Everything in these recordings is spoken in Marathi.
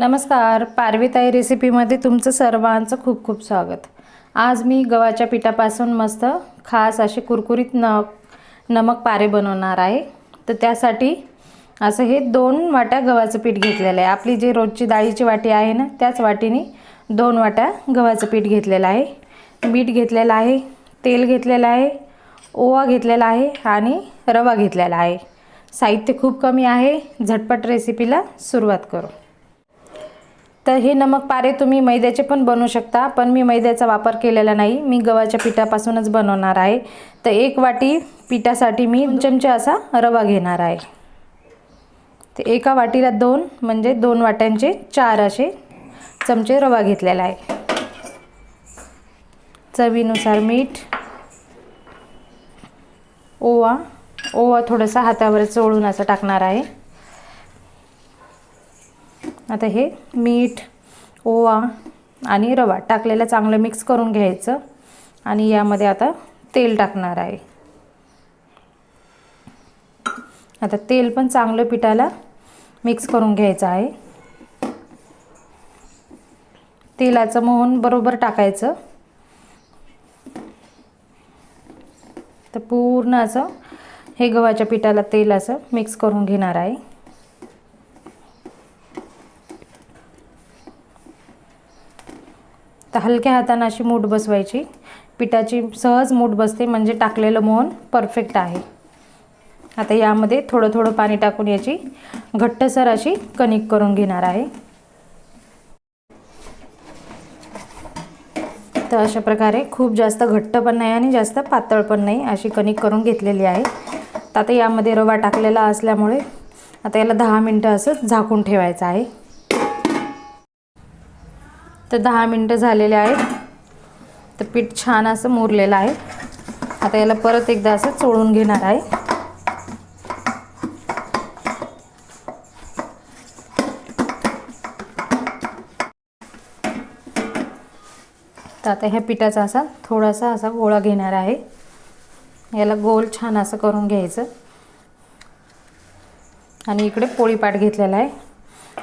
नमस्कार पारवीताई रेसिपीमध्ये तुमचं सर्वांचं खूप खूप स्वागत. आज मी गव्हाच्या पिठापासून मस्त खास असे कुरकुरीत न नमक पारे बनवणार आहे. तर त्यासाठी असं हे दोन वाट्या गव्हाचं पीठ घेतलेलं आहे. आपली जे रोजची डाळीची वाटी आहे ना त्याच वाटीने दोन वाट्या गव्हाचं पीठ घेतलेलं आहे. मीठ घेतलेलं आहे तेल घेतलेलं आहे ओवा घेतलेला आहे आणि रवा घेतलेला आहे. साहित्य खूप कमी आहे. झटपट रेसिपीला सुरुवात करू. तर हे नमक पारे तुम्ही मैद्याचे पण बनवू शकता पण मी मैद्याचा वापर केलेला नाही. मी गव्हाच्या पिठापासूनच बनवणार आहे. तर एक वाटी पिठासाठी मी चमचा चमचे असा रवा घेणार आहे. ते एका वाटीला दोन म्हणजे दोन वाट्यांचे चार असे चमचे रवा घेतलेला आहे. चवीनुसार मीठ ओवा ओवा थोडंसं हातावर चोळून असं टाकणार आहे. आता हे मीठ ओवा आणि रवा टाकलेलं चांगलं मिक्स करून घ्यायचं. आणि यामध्ये आता तेल टाकणार आहे. आता तेल पण चांगलं पिठाला मिक्स करून घ्यायचं आहे. तेलाचं मोहन बरोबर टाकायचं. तर पूर्ण असं हे गव्हाच्या पिठाला तेल असं मिक्स करून घेणार आहे. तर हलक्या हाताने अशी मूठ बसवायची. पिठाची सहज मूठ बसते म्हणजे टाकलेलं मोहन परफेक्ट आहे. आता यामध्ये थोडं थोडं पाणी टाकून याची घट्टसर अशी कणिक करून घेणार आहे. तर अशा प्रकारे खूप जास्त घट्ट पण नाही आणि जास्त पातळ पण नाही अशी कणिक करून घेतलेली आहे. तर आता यामध्ये रवा टाकलेला असल्यामुळे आता याला दहा मिनटं असं झाकून ठेवायचं आहे. तर दहा मिनटं झालेले आहेत. तर पीठ छान असं मुरलेलं आहे. आता याला परत एकदा असं चोळून घेणार आहे. तर आता ह्या पिठाचा असा थोडासा असा गोळा घेणार आहे. याला गोल छान असं करून घ्यायचं. आणि इकडे पोळीपाट घेतलेला आहे.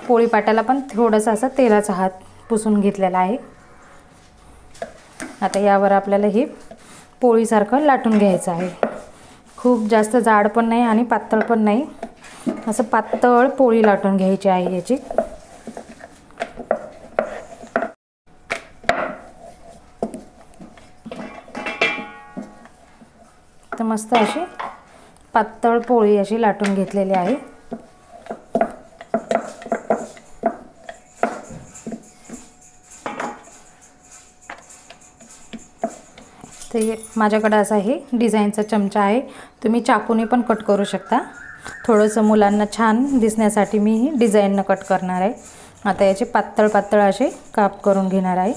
पोळीपाटाला पण थोडासा असा तेलाचा हात पुसून घेतलेला आहे. आता यावर आपल्याला हे पोळीसारखं लाटून घ्यायचं आहे. खूप जास्त जाड पण नाही आणि पातळ पण नाही. असं पातळ पोळी लाटून घ्यायची आहे याची. तर मस्त अशी पातळ पोळी अशी लाटून घेतलेली आहे. ते माझ्याकडं असा हे डिझाईनचा चमचा आहे. तुम्ही चाकूने पण कट करू शकता. थोडंसं मुलांना छान दिसण्यासाठी मी ही डिझाईननं कट करणार आहे. आता याचे पातळ पातळ असे काप करून घेणार आहे.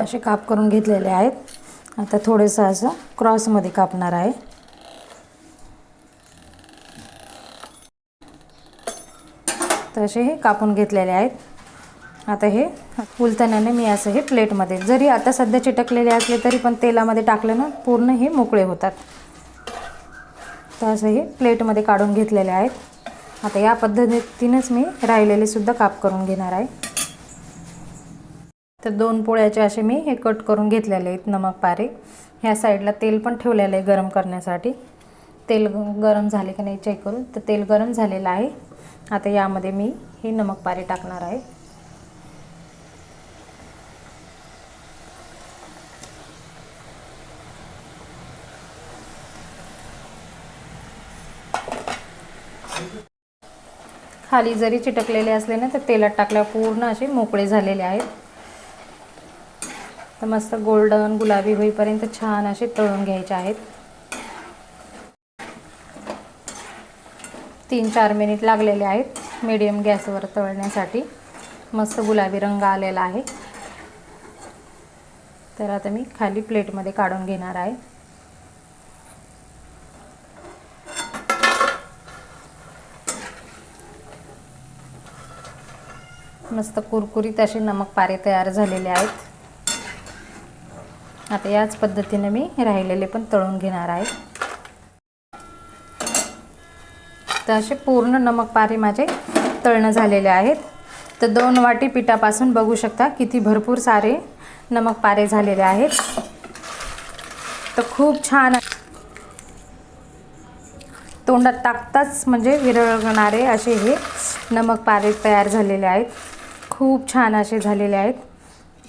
असे काप करून घेतलेले आहेत. आता थोडंसं असं क्रॉसमध्ये कापणार आहे. असे हे कापून घेतलेले आहेत. आता हे उलतण्याने मी असं हे प्लेटमध्ये जरी आता सध्या चिटकलेले असले तरी पण तेलामध्ये टाकलं ना पूर्ण हे मोकळे होतात. तर असं हे प्लेटमध्ये काढून घेतलेले आहेत. आता या पद्धतीनंच मी राहिलेले सुद्धा काप करून घेणार आहे. तर दोन पोळ्याचे असे मी हे कट करून घेतलेले आहेत नमक पारे. ह्या साईडला तेल पण ठेवलेलं आहे गरम करण्यासाठी. तेल गरम झाले की नाही चेक करून. तर तेल गरम झालेलं आहे. आता यामध्ये मी हे नमक पारी टाकणार आहे. खाली जरी चिटकलेले असले ना तर तेलात टाकल्यावर पूर्ण असे मोकळे झालेले आहेत. तर मस्त गोल्डन गुलाबी होईपर्यंत छान असे तळून घ्यायचे आहेत. तीन चार मिनिट लागलेले आहेत मीडियम गॅसवर तळण्यासाठी. मस्त गुलाबी रंग आलेला आहे. तर आता मी खाली प्लेटमध्ये काढून घेणार आहे. मस्त कुरकुरीत असे नमक पारे तयार झालेले आहेत. आता याच पद्धतीने मी राहिलेले पण तळून घेणार आहे. तर असे पूर्ण नमक पारे माझे तळणं झालेले आहेत. तर दोन वाटी पिठापासून बघू शकता किती भरपूर सारे नमक पारे झालेले आहेत. तर खूप छान तोंडात टाकताच म्हणजे विरळणारे असे हे नमक पारे तयार झालेले आहेत. खूप छान असे झालेले आहेत.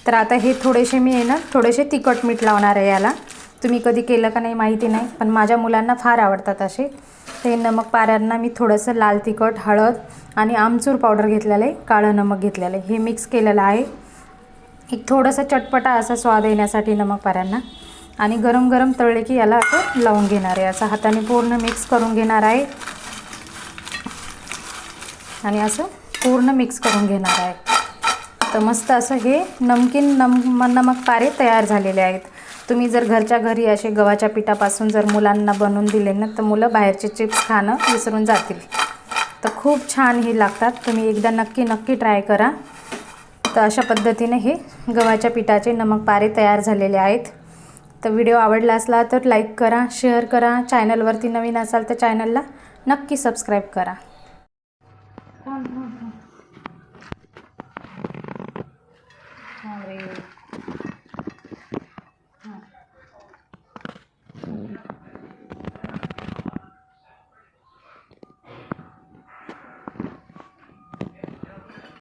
तर आता हे थोडेसे मी आहे ना थोडेसे तिखट मीठ लावणार आहे याला. तुम्ही कधी केलं का नाही माहिती नाही पण माझ्या मुलांना फार आवडतात असे. ते नमक पाऱ्यांना मी थोडंसं लाल तिखट हळद आणि आमचूर पावडर घेतलेलं आहे काळं नमक घेतलेलं आहे. हे मिक्स केलेलं आहे. एक थोडंसं चटपटा असा स्वाद येण्यासाठी नमक पाऱ्यांना. आणि गरम गरम तळले की याला असं लावून घेणार आहे. असं हाताने पूर्ण मिक्स करून घेणार आहे. आणि असं पूर्ण मिक्स करून घेणार आहे. तर मस्त असं हे नमकीन नम नमक पारे तयार झालेले आहेत. तुम्ही जर घरच्या घरी असे गव्हाच्या पिठापासून जर मुलांना बनवून दिले ना तर मुलं बाहेरचे चिप्स खाणं विसरून जातील. तर खूप छान हे लागतात. तुम्ही एकदा नक्की नक्की ट्राय करा. तर अशा पद्धतीने हे गव्हाच्या पिठाचे नमक पारे तयार झालेले आहेत. तर व्हिडिओ आवडला असला तर लाईक करा शेअर करा. चॅनलवरती नवीन असाल तर चॅनलला नक्की सबस्क्राईब करा. अरे.